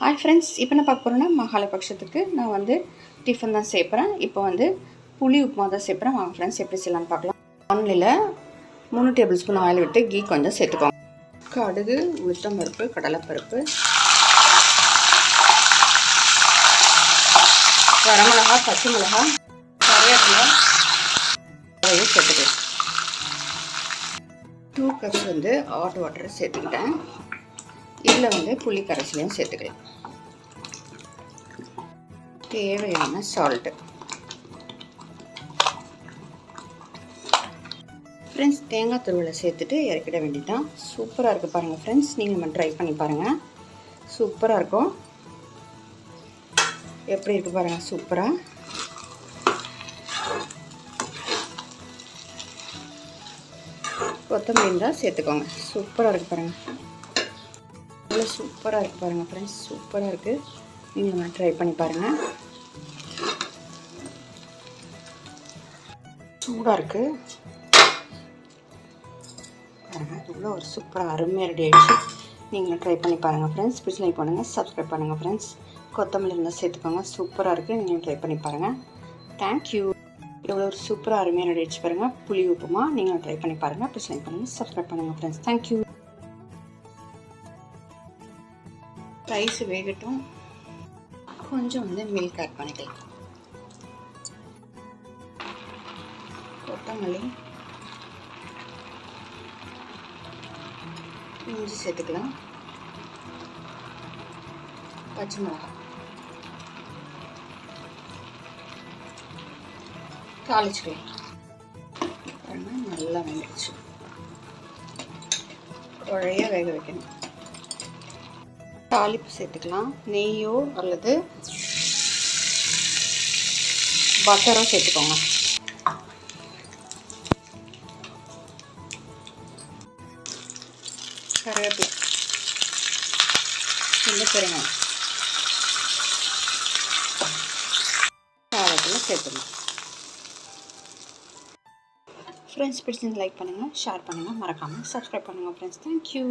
Hi friends இப்போ நான் பார்க்க போகிறேன்னா மகாலபட்சத்துக்கு நான் வந்து டிஃபன் தான் சேர்ப்பேன் இப்போ வந்து புளி உப்புமா தான் சேர்ப்பேன் வாங்க ஃப்ரெண்ட்ஸ் எப்படி செய்யலாம்னு பார்க்கலாம். வானிலையில் மூணு டேபிள் ஸ்பூன் ஆயில் விட்டு கீ கொஞ்சம் சேர்த்துக்கோங்க. கடுகு உளுத்தம் பருப்பு கடலைப்பருப்பு. வரமிளகா பச்சை மிளகா நிறைய அதையும் சேர்த்துக்கலாம். டூ கப்ஸ் வந்து ஹாட் வாட்டரை சேர்த்துக்கிட்டேன். இதில் வந்து புளி கரைசலையும் சேர்த்துக்கலாம். தேவையான சால்ட்டு ஃப்ரெண்ட்ஸ் தேங்காய் துருவலை சேர்த்துட்டு இறக்கிட வேண்டியதான் சூப்பராக இருக்குது பாருங்கள் ஃப்ரெண்ட்ஸ் நீங்கள் ட்ரை பண்ணி பாருங்கள் சூப்பராக இருக்கும். எப்படி இருக்குது பாருங்கள் சூப்பராக கொத்தமல்லி இருந்தால் சேர்த்துக்கோங்க. சூப்பராக இருக்குது பாருங்கள் அவ்வளோ சூப்பராக இருக்குது பாருங்கள் ஃப்ரெண்ட்ஸ் சூப்பராக இருக்குது நீங்கள் ட்ரை பண்ணி பாருங்கள் சூடாக இருக்குது பாருங்கள் இவ்வளோ ஒரு சூப்பராக அருமையாக ரெடி ஆகிடுச்சு நீங்களும் ட்ரை பண்ணி பாருங்கள் ஃப்ரெண்ட்ஸ் பிடிச்சி லைக் பண்ணுங்கள் சப்ஸ்கிரைப் பண்ணுங்கள் ஃப்ரெண்ட்ஸ் கொத்தமல்லி இருந்தால் சேர்த்துக்கோங்க. சூப்பராக இருக்குது நீங்களும் ட்ரை பண்ணி பாருங்கள் தேங்க்யூ இவ்வளோ ஒரு சூப்பராக அருமையாக ரெடி ஆகிடுச்சு பாருங்கள் புளி உப்புமா நீங்களும் ட்ரை பண்ணி பாருங்கள் பிடிச்சி லைக் பண்ணுங்கள் சப்ஸ்கிரைப் பண்ணுங்கள் ஃப்ரெண்ட்ஸ் தேங்க்யூ ரைஸ் வேகட்டும். கொஞ்சம் வந்து மில்க் ஆட் பண்ணிக்கலாம். கொத்தமல்லி. இஞ்சி சேர்த்துக்கலாம். பச்சை மிளகாய் தாளிச்சுக்கலாம். நல்லா வெந்துடுச்சு குழைய வேக வைக்கணும். தாளிப்பு சேர்த்துக்கலாம். நெய்யோ அல்லது பட்டரோ சேர்த்துக்கோங்க. கருவேப்பிலை. இந்த பெருங்காயம். காரத்தில் சேர்த்துக்கலாம். ஃப்ரெண்ட்ஸ் பிடிச்சிருந்து லைக் பண்ணுங்கள் ஷேர் பண்ணுங்கள் மறக்காமல் சப்ஸ்கிரைப் பண்ணுங்கள் ஃப்ரெண்ட்ஸ் தேங்க்யூ